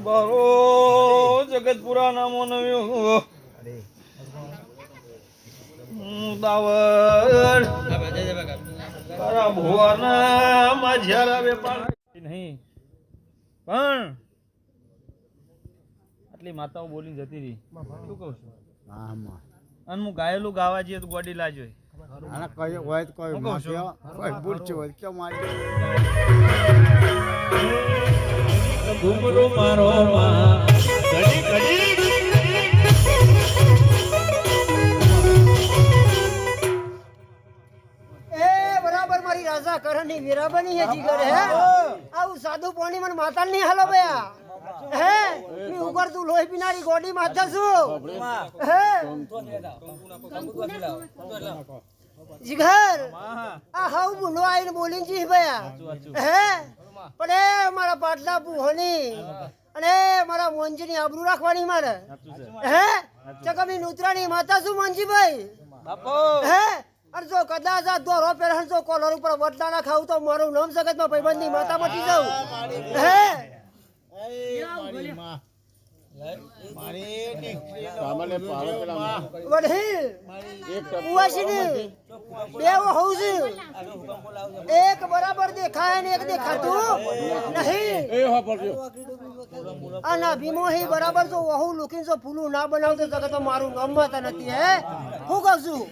દરબારો જગતપુરા નામો નવ્યો. દાવર તારા નહીં. પણ આટલી માતાઓ બોલી જતી રહી. શું કહું છું? અને હું ગાયેલું ગાવા જઈએ તો ગોડી લાજો. ભૂલ છે ઘૂમરો મારો માં ઘડી ઘડી એ બરાબર મારી રાજા કરણની વીરાબની હે જીગર હે? આવું સાદું પાણી મને માતા નહીં હાલો ભયા. હે? મી ઉપર તું લોહી પીનારી ગોડી માથા છું. હે? જીગર આ હાઉ બોલો આઈને બોલીને જી ભયા. હે? પણ એ મારા પાટલા પુહોની અને મારા મોંજીની આબરૂ રાખવાની મારે. હે? ચકમી નુત્રાની માતા શું મોંજીભાઈ? હે? અને જો કદાચ આ દોરો પહેરણ જો કોલર ઉપર વડલા ના ખાવું તો મારું નામ સગતમાં ભાઈબંધની માતા મટી જાઉં. હે? એક ટપ ઉવાસીને બે હોઉં છું. એક બરાબર દેખાય ને એક દેખાતું નહીં. આના હા ભીમોહી બરાબર જો વહુ લુકીને જો ફૂલું ના બનાવતો તો મારું નામ નથી હે? હું કહું છું.